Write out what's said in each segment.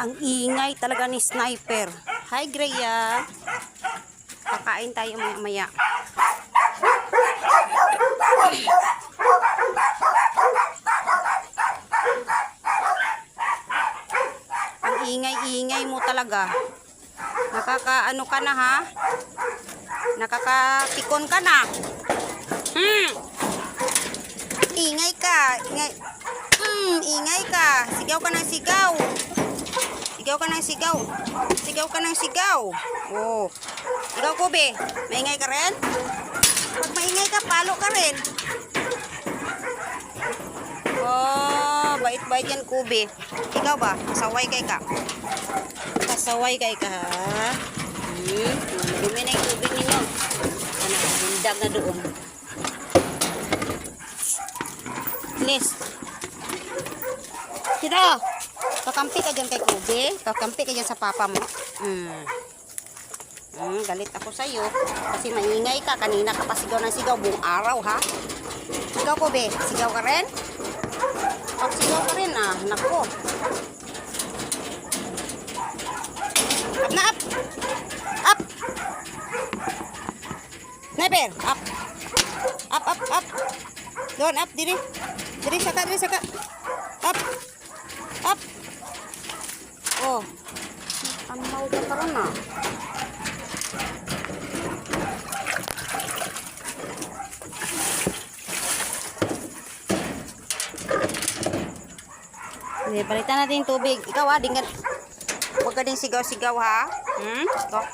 Ang ingay talaga ni Sniper. Hi, Greya. Kakain tayo maya. Ang ingay-ingay mo talaga. Nakakaano ka na ha? Nakakatikon ka na. Hmm. Ingay ka. Ingay. Hmm, ingay ka. Sigaw ka ng sigaw. Sigaw ka ng sigaw. Sigaw ka ng sigaw. Oh. Ikaw, Kobe. Maingay ka rin? Pag maingay ka, palo ka rin. Oh, bait-bait yan, Kobe. Ikaw ba? Kasaway kay ka. Kasaway kay ka? Hmm, dumi na yung tubig ninyo. Ano, hindag na doon. Please. Dito. Kakampi ka dyan kay Kobe. Kakampi ka dyan sa papa mo. Hmm. Hmm, galit ako sa'yo. Kasi maingay ka. Kanina ka pa sigaw ng sigaw buong araw, ha? Ikaw, Kobe. Sigaw ka rin? Pag sigaw ka rin, ah. Nako. Up na, up! Up! Sniper! Up! Up, up, up! Doon, up, diri. Diri, saka, diri, saka. Up! Up! Oh. Tamaw ka pa rin, ah. Sige, palitan natin tubig. Ikaw ha, di ka, huwag ka din sigaw-sigaw ha. Hmm? Ikaw.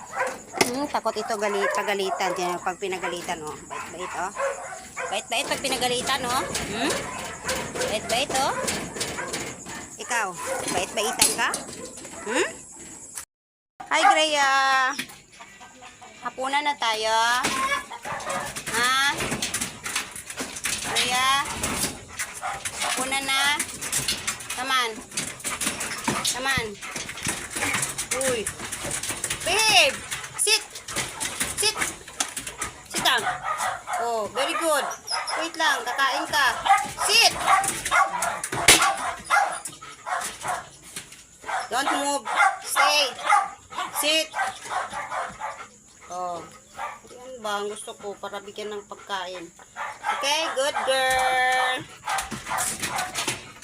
Hmm, takot ito galit, pagalitan. Yan, pag pinagalitan, oh. Bait-bait, oh. Bait-bait pag pinagalitan, oh. Hmm? Bait-bait, oh. Ikaw, bait-baitan ka? Hmm? Hi, Greya. Hapunan na tayo. Ha? Greya? Hapunan na. Come on. Uy. Babe! Sit! Sit! Sit down. Oh, very good. Wait lang, kakain ka. Sit! Don't move. Stay. Sit. Oh. Yan ba ang gusto ko para bigyan ng pagkain. Okay, good girl.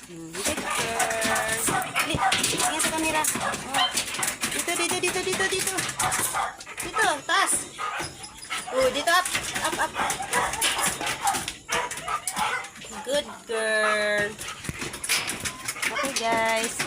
Hmm, Good girl. Tingin sa camera. Oh. Dito, dito, dito, dito, dito. Dito, taas. Oh, dito, up, up, up. Good girl. Okay, guys.